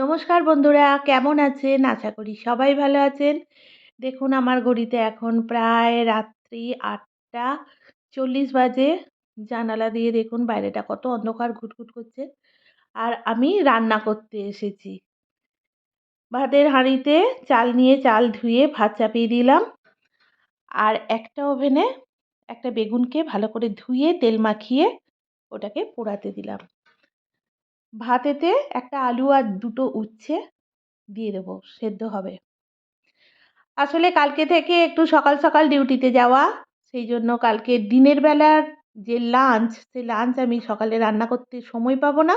নমস্কার বন্ধুরা, কেমন আছেন? আশা করি সবাই ভালো আছেন। দেখুন, আমার ঘড়িতে এখন প্রায় রাত্রি আটটা চল্লিশ বাজে। জানালা দিয়ে দেখুন, বাইরেটা কত অন্ধকার, ঘুটঘুট করছে। আর আমি রান্না করতে এসেছি। ভাতের হাঁড়িতে চাল নিয়ে চাল ধুয়ে ভাত চাপিয়ে দিলাম। আর একটা ওভেনে একটা বেগুনকে ভালো করে ধুয়ে, তেল মাখিয়ে ওটাকে পোড়াতে দিলাম। ভাতেতে একটা আলু আর দুটো উচ্ছে দিয়ে দেবো, সেদ্ধ হবে। আসলে কালকে থেকে একটু সকাল সকাল ডিউটিতে যাওয়া, সেই জন্য কালকে দিনের বেলার যে লাঞ্চ সেই লাঞ্চ আমি সকালে রান্না করতে সময় পাবো না।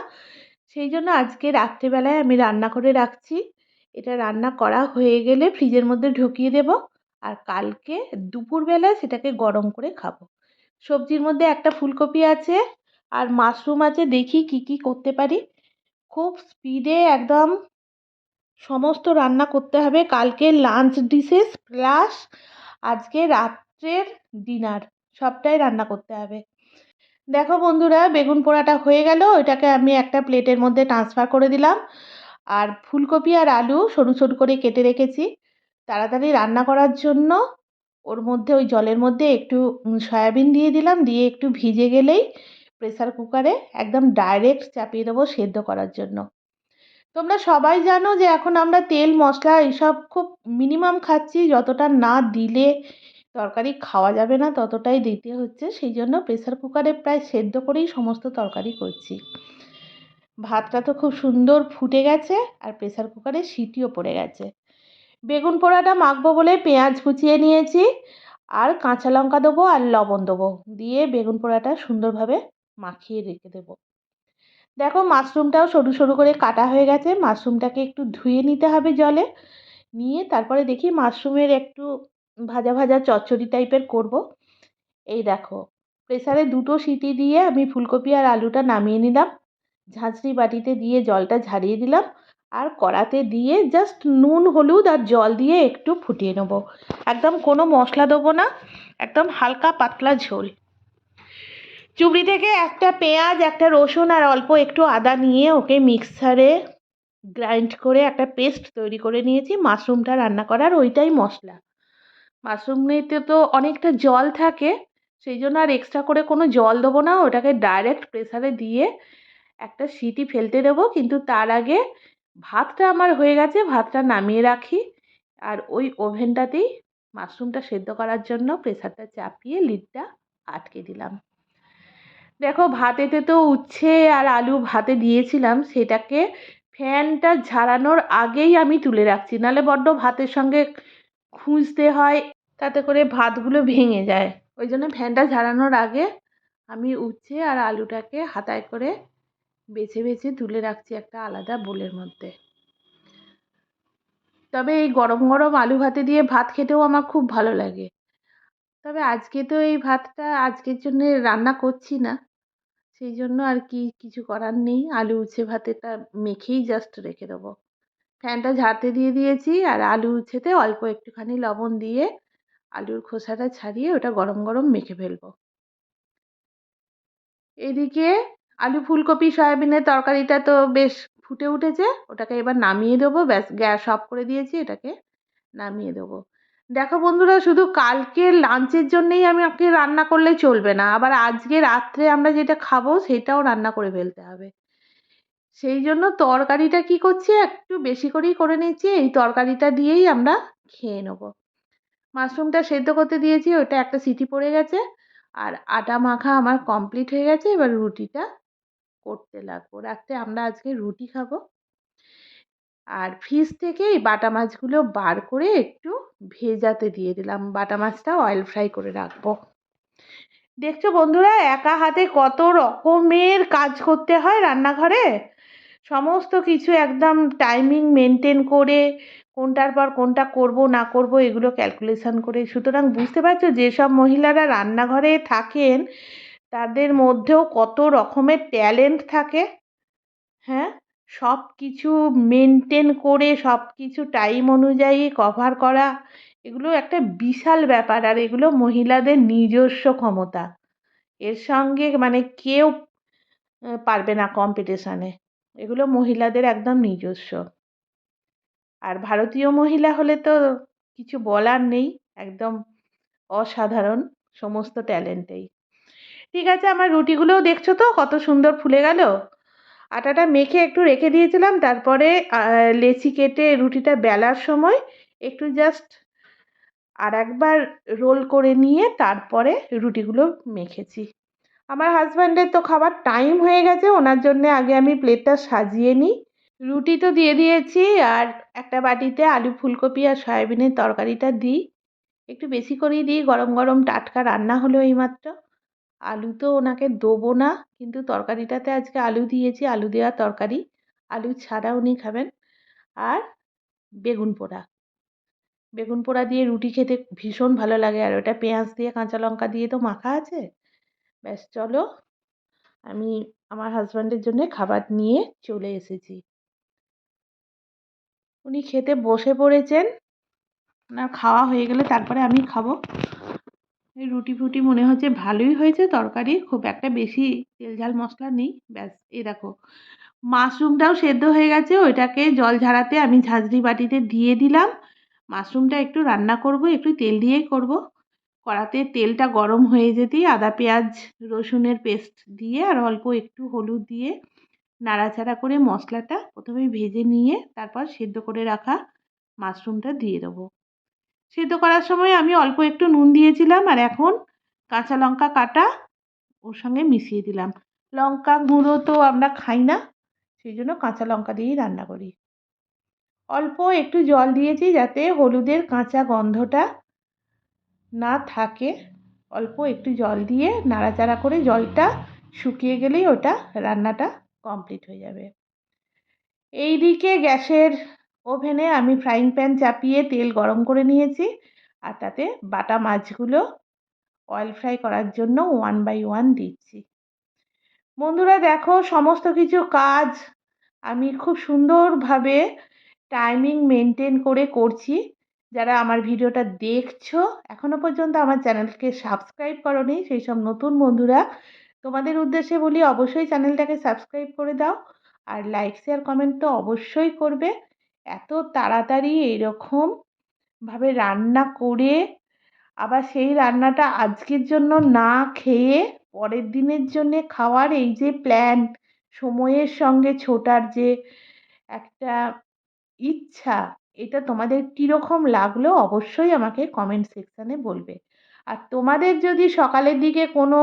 সেই জন্য আজকে রাত্রেবেলায় আমি রান্না করে রাখছি। এটা রান্না করা হয়ে গেলে ফ্রিজের মধ্যে ঢুকিয়ে দেব আর কালকে দুপুরবেলায় সেটাকে গরম করে খাব। সবজির মধ্যে একটা ফুলকপি আছে আর মাশরুম আছে দেখি কি কি করতে পারি। খুব স্পিডে একদম সমস্ত রান্না করতে হবে। কালকে লাঞ্চ ডিশেস প্লাস আজকে রাত্রের ডিনার সবটাই রান্না করতে হবে। দেখো বন্ধুরা, বেগুন পোড়াটা হয়ে গেল। ওইটাকে আমি একটা প্লেটের মধ্যে ট্রান্সফার করে দিলাম। আর ফুলকপি আর আলু সরু সরু করে কেটে রেখেছি। তাড়াতাড়ি রান্না করার জন্য ওর মধ্যে, ওই জলের মধ্যে একটু সয়াবিন দিয়ে দিলাম। দিয়ে একটু ভিজে গেলেই প্রেসার কুকারে একদম ডাইরেক্ট চাপিয়ে দেবো সেদ্ধ করার জন্য। তোমরা সবাই জানো যে এখন আমরা তেল, মশলা এইসব খুব মিনিমাম খাচ্ছি, যতটা না দিলে তরকারি খাওয়া যাবে না, ততটাই দিতে হচ্ছে। সেই জন্য প্রেসার কুকারে প্রায় সেদ্ধ করেই সমস্ত তরকারি করছি। ভাতটা তো খুব সুন্দর ফুটে গেছে আর প্রেসার কুকারে সিটিও পড়ে গেছে। বেগুন পোড়াটা মাখবো বলে পেঁয়াজ কুচিয়ে নিয়েছি। আর কাঁচা লঙ্কা দেবো আর লবণ দেবো। দিয়ে বেগুন পোড়াটা সুন্দরভাবে মাখিয়ে রেখে দেবো। দেখো মাশরুমটাও সরু সরু করে কাটা হয়ে গেছে। মাশরুমটাকে একটু ধুয়ে নিতে হবে জলে। নিয়ে তারপরে দেখি মাশরুমের একটু ভাজা ভাজা চচ্চড়ি টাইপের করব। এই দেখো, প্রেসারে দুটো সিটি দিয়ে আমি ফুলকপি আর আলুটা নামিয়ে নিলাম। ঝাঁঝরি বাটিতে দিয়ে জলটা ঝারিয়ে দিলাম। আর কড়াতে দিয়ে জাস্ট নুন, হলুদ আর জল দিয়ে একটু ফুটিয়ে নেব। একদম কোনো মশলা দেবো না, একদম হালকা পাতলা ঝোল। চুবড়ি থেকে একটা পেঁয়াজ, একটা রসুন আর অল্প একটু আদা নিয়ে ওকে মিক্সারে গ্রাইন্ড করে একটা পেস্ট তৈরি করে নিয়েছি। মাশরুমটা রান্না করার ওইটাই মশলা। মাশরুমে তো অনেকটা জল থাকে, সেই জন্য আর এক্সট্রা করে কোনো জল দেবো না। ওটাকে ডাইরেক্ট প্রেসারে দিয়ে একটা সিটি ফেলতে দেবো। কিন্তু তার আগে ভাতটা আমার হয়ে গেছে, ভাতটা নামিয়ে রাখি। আর ওই ওভেনটাতেই মাশরুমটা সেদ্ধ করার জন্য প্রেসারটা চাপিয়ে লিডটা আটকে দিলাম। দেখো ভাতেতে তো উচ্ছে আর আলু ভাতে দিয়েছিলাম, সেটাকে ফ্যানটা ঝাড়ানোর আগেই আমি তুলে রাখছি। নাহলে বড্ড ভাতের সঙ্গে খুঁজতে হয়, তাতে করে ভাতগুলো ভেঙে যায়। ওই জন্য ফ্যানটা ঝাড়ানোর আগে আমি উচ্ছে আর আলুটাকে হাতায় করে বেছে বেছে তুলে রাখছি একটা আলাদা বোলের মধ্যে। তবে এই গরম গরম আলু ভাতে দিয়ে ভাত খেতেও আমার খুব ভালো লাগে। তবে আজকে তো এই ভাতটা, আজকের জন্যে রান্না করছি না। সেই জন্য আর কি কিছু করার নেই। আলু উচ্ছে ভাতেটা মেখেই জাস্ট রেখে দেবো। ফ্যানটা ঝাড়তে দিয়ে দিয়েছি আর আলু উচ্ছেতে অল্প একটুখানি লবণ দিয়ে আলুর খোসাটা ছাড়িয়ে ওটা গরম গরম মেখে ফেলব। এদিকে আলু ফুলকপি, সয়াবিনের তরকারিটা তো বেশ ফুটে উঠেছে। ওটাকে এবার নামিয়ে দেবো। ব্যাস, গ্যাস অফ করে দিয়েছি এটাকে। নামিয়ে দেবো। দেখো বন্ধুরা, শুধু কালকে লাঞ্চের জন্যেই আমি আমাকে রান্না করলে চলবে না। আবার আজকে রাত্রে আমরা যেটা খাব সেটাও রান্না করে ফেলতে হবে। সেই জন্য তরকারিটা কি করছি, একটু বেশি করেই করে নিচ্ছি। এই তরকারিটা দিয়েই আমরা খেয়ে নেব। মাশরুমটা সেদ্ধ করতে দিয়েছি, ওটা একটা সিটি পড়ে গেছে। আর আটা মাখা আমার কমপ্লিট হয়ে গেছে, এবার রুটিটা করতে লাগবো। রাত্রে আমরা আজকে রুটি খাব। আর ফ্রিজ থেকে এই বাটা মাছগুলো বার করে একটু ভেজাতে দিয়ে দিলাম। বাটা মাছটা অয়েল ফ্রাই করে রাখব। দেখছ বন্ধুরা, একা হাতে কত রকমের কাজ করতে হয় রান্নাঘরে? সমস্ত কিছু একদম টাইমিং মেনটেন করে, কোনটার পর কোনটা করব, না করব, এগুলো ক্যালকুলেশন করে। সুতরাং বুঝতে পারছ, যেসব মহিলারা রান্নাঘরে থাকেন, তাদের মধ্যেও কত রকমের ট্যালেন্ট থাকে। হ্যাঁ? সব কিছু মেনটেন করে সব কিছু টাইম অনুযায়ী কভার করা, এগুলো একটা বিশাল ব্যাপার। আর এগুলো মহিলাদের নিজস্ব ক্ষমতা। এর সঙ্গে মানে কেউ পারবে না কম্পিটিশানে এগুলো মহিলাদের একদম নিজস্ব। আর ভারতীয় মহিলা হলে তো কিছু বলার নেই। একদম অসাধারণ সমস্ত ট্যালেন্টেই ঠিক আছে, আমার রুটিগুলোও দেখছ তো? কত সুন্দর ফুলে গেল। আটাটা মেখে একটু রেখে দিয়েছিলাম। তারপরে লেচি কেটে রুটিটা বেলার সময় একটু জাস্ট আর একবার রোল করে নিয়ে তারপরে রুটিগুলো মেখেছি। আমার হাজব্যান্ডের তো খাবার টাইম হয়ে গেছে, ওনার জন্যে আগে আমি প্লেটটা সাজিয়ে নিই। রুটি তো দিয়ে দিয়েছি আর একটা বাটিতে আলু ফুলকপি আর সয়াবিনের তরকারিটা দিই। একটু বেশি করেই দিই, গরম গরম টাটকা রান্না হলো এইমাত্র। আলু তো ওনাকে দেবো না, কিন্তু তরকারিটাতে আজকে আলু দিয়েছি, আলু দেওয়া তরকারি। আলু ছাড়া উনি খাবেন। আর বেগুন পোড়া। বেগুন পোড়া দিয়ে রুটি খেতে ভীষণ ভালো লাগে, আর ওটা পেঁয়াজ দিয়ে, কাঁচা লঙ্কা দিয়ে তো মাখা আছে। ব্যাস, চলো। আমি আমার হাজব্যান্ডের জন্য খাবার নিয়ে চলে এসেছি। উনি খেতে বসে পড়েছেন। ওনার খাওয়া হয়ে গেলে তারপরে আমি খাব। রুটি ফুটি মনে হচ্ছে ভালোই হয়েছে, তরকারি খুব একটা বেশি তেল ঝাল মশলা নেই, ব্যাস, এই দেখো। মাশরুমটাও সেদ্ধ হয়ে গেছে, ওইটাকে জল ঝাড়াতে আমি ঝাঁঝরি বাটিতে দিয়ে দিলাম। মাশরুমটা একটু রান্না করব, একটু তেল দিয়েই করব। কড়াতে তেলটা গরম হয়ে যেতেই আদা, পেঁয়াজ, রসুনের পেস্ট দিয়ে আর অল্প একটু হলুদ দিয়ে নাড়াচাড়া করে মশলাটা প্রথমে ভেজে নিয়ে তারপর সেদ্ধ করে রাখা মাশরুমটা দিয়ে দেবো। সেদ্ধ করার সময় আমি অল্প একটু নুন দিয়েছিলাম আর এখন কাঁচা লঙ্কা কাটা ওর সঙ্গে মিশিয়ে দিলাম। লঙ্কা গুঁড়ো তো আমরা খাই না, সেই জন্য কাঁচা লঙ্কা দিয়েই রান্না করি। অল্প একটু জল দিয়েছি যাতে হলুদের কাঁচা গন্ধটা না থাকে। অল্প একটু জল দিয়ে নাড়াচাড়া করে জলটা শুকিয়ে গেলেই ওটা রান্নাটা কমপ্লিট হয়ে যাবে। এই দিকে গ্যাসের ওভেনে আমি ফ্রাইং প্যান চাপিয়ে তেল গরম করে নিয়েছি। আর তাতে বাটা মাছগুলো অয়েল ফ্রাই করার জন্য ওয়ান বাই ওয়ান দিচ্ছি। বন্ধুরা দেখো, সমস্ত কিছু কাজ আমি খুব সুন্দরভাবে টাইমিং মেনটেন করে করছি। যারা আমার ভিডিওটা দেখছ এখনও পর্যন্ত আমার চ্যানেলকে সাবস্ক্রাইব করনি, সেই সব নতুন বন্ধুরা, তোমাদের উদ্দেশ্যে বলি, অবশ্যই চ্যানেলটাকে সাবস্ক্রাইব করে দাও। আর লাইক শেয়ার কমেন্ট তো অবশ্যই করবে। এত তাড়াতাড়ি এইরকমভাবে রান্না করে, আবার সেই রান্নাটা আজকের জন্য না খেয়ে পরের দিনের জন্যে খাওয়ার এই যে প্ল্যান সময়ের সঙ্গে ছোটার যে একটা ইচ্ছা, এটা তোমাদের কীরকম লাগল অবশ্যই আমাকে কমেন্ট সেকশানে বলবে। আর তোমাদের যদি সকালের দিকে কোনো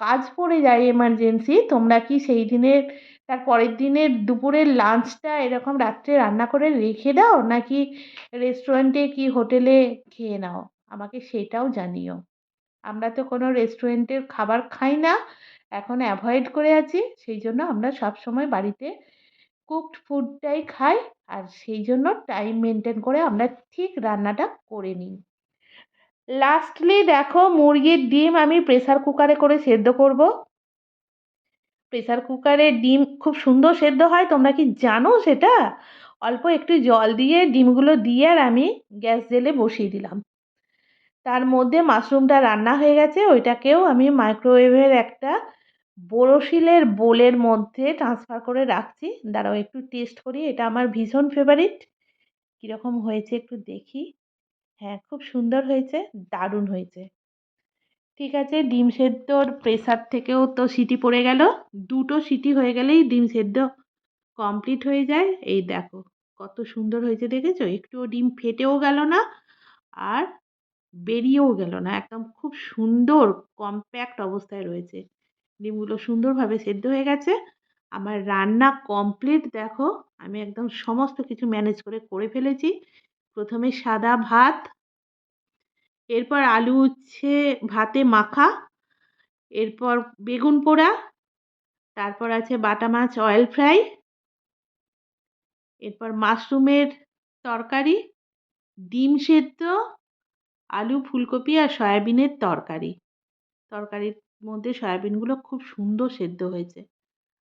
কাজ পড়ে যায় এমার্জেন্সি তোমরা কি সেই দিনের তার পরের দিনের দুপুরের লাঞ্চটা এরকম রাত্রে রান্না করে রেখে দাও নাকি রেস্টুরেন্টে কি হোটেলে খেয়ে নাও? আমাকে সেটাও জানিও। আমরা তো কোনো রেস্টুরেন্টের খাবার খাই না। এখন অ্যাভয়েড করে আছি। সেই জন্য আমরা সব সময় বাড়িতে কুকড ফুডটাই খাই। আর সেই জন্য টাইম মেনটেন করে আমরা ঠিক রান্নাটা করে নিই। লাস্টলি দেখো মুরগির ডিম আমি প্রেসার কুকারে করে সেদ্ধ করব। প্রেসার কুকারে ডিম খুব সুন্দর সেদ্ধ হয়, তোমরা কি জানো সেটা? অল্প একটু জল দিয়ে ডিমগুলো দিয়ে আর আমি গ্যাস জেলে বসিয়ে দিলাম। তার মধ্যে মাশরুমটা রান্না হয়ে গেছে, ওইটাকেও আমি মাইক্রোওয়েভের একটা বোরোশিলের বোলের মধ্যে ট্রান্সফার করে রাখছি। দাঁড়াও, একটু টেস্ট করি, এটা আমার ভীষণ ফেভারিট কীরকম হয়েছে একটু দেখি। হ্যাঁ খুব সুন্দর হয়েছে, দারুণ হয়েছে। ঠিক আছে, ডিম সেদ্ধর প্রেসার থেকেও তো সিটি পড়ে গেল। দুটো সিটি হয়ে গেলেই ডিম সেদ্ধ কমপ্লিট হয়ে যায়। এই দেখো, কত সুন্দর হয়েছে দেখেছ? একটুও ডিম ফেটেও গেল না আর বেরিয়েও গেল না। একদম খুব সুন্দর কম্প্যাক্ট অবস্থায় রয়েছে। ডিমগুলো সুন্দরভাবে সেদ্ধ হয়ে গেছে। আমার রান্না কমপ্লিট দেখো, আমি একদম সমস্ত কিছু ম্যানেজ করে করে ফেলেছি। প্রথমে সাদা ভাত এরপর আলু উচ্ছে ভাতে মাখা, এরপর বেগুন পোড়া, তারপর আছে বাটা মাছ অয়েল ফ্রাই এরপর মাশরুমের তরকারি, ডিম সেদ্ধ, আলু ফুলকপি আর সয়াবিনের তরকারি। তরকারির মধ্যে সয়াবিনগুলো খুব সুন্দর সেদ্ধ হয়েছে।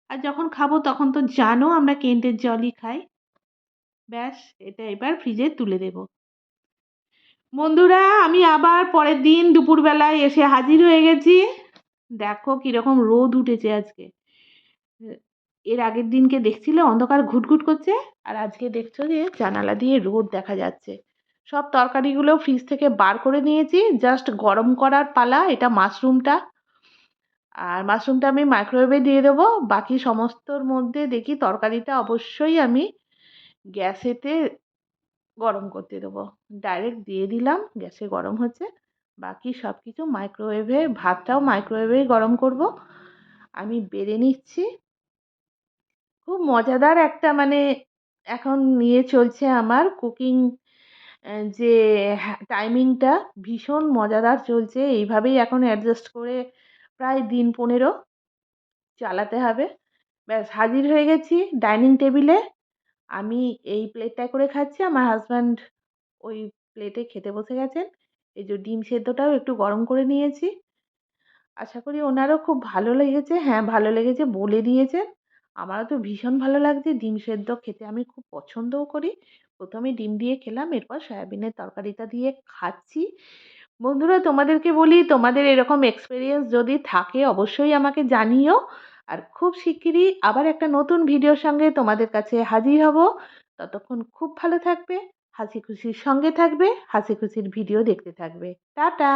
আর যখন খাব তখন তো জানো আমরা কেন্টের জলই খাই। ব্যাস, এটা এবার ফ্রিজে তুলে দেব। বন্ধুরা, আমি আবার পরের দিন দুপুরবেলায় এসে হাজির হয়ে গেছি। দেখো কীরকম রোদ উঠেছে আজকে। এর আগের দিনকে দেখছিলে? অন্ধকার ঘুটঘুট করছে। আর আজকে দেখছ যে, জানালা দিয়ে রোদ দেখা যাচ্ছে। সব তরকারিগুলো ফ্রিজ থেকে বার করে নিয়েছি। জাস্ট গরম করার পালা, এটা মাশরুমটা আর মাশরুমটা আমি মাইক্রোওয়েভে দিয়ে দেবো। বাকি সমস্তর মধ্যে দেখি তরকারিটা অবশ্যই আমি গ্যাসেতে গরম করতে দেবো। ডাইরেক্ট দিয়ে দিলাম, গ্যাসে গরম হচ্ছে। বাকি সব কিছু মাইক্রোওয়েভে ভাতটাও মাইক্রোওয়েভেই গরম করব। আমি বেড়ে নিচ্ছি। খুব মজাদার একটা মানে এখন নিয়ে চলছে আমার কুকিং যে টাইমিংটা ভীষণ মজাদার চলছে। এইভাবেই এখন অ্যাডজাস্ট করে প্রায় দিন পনেরো চালাতে হবে। ব্যাস, হাজির হয়ে গেছি ডাইনিং টেবিলে আমি এই প্লেটটায় করে খাচ্ছি, আমার হাজব্যান্ড ওই প্লেটে খেতে বসে গেছেন। এই যে ডিম সেদ্ধটাও একটু গরম করে নিয়েছি। আশা করি ওনারও খুব ভালো লেগেছে। হ্যাঁ ভালো লেগেছে বলে দিয়েছেন। আমারও তো ভীষণ ভালো লাগছে ডিম সেদ্ধ খেতে। আমি খুব পছন্দও করি। প্রথমে ডিম দিয়ে খেলাম, এরপর সয়াবিনের তরকারিটা দিয়ে খাচ্ছি। বন্ধুরা, তোমাদেরকে বলি, তোমাদের এরকম এক্সপিরিয়েন্স যদি থাকে, অবশ্যই আমাকে জানিও। আর খুব শিগগিরই আবার একটা নতুন ভিডিওর সঙ্গে তোমাদের কাছে হাজির হব। ততক্ষণ খুব ভালো থাকবে হাসি খুশির সঙ্গে থাকবে হাসি খুশির ভিডিও দেখতে থাকবে। টাটা!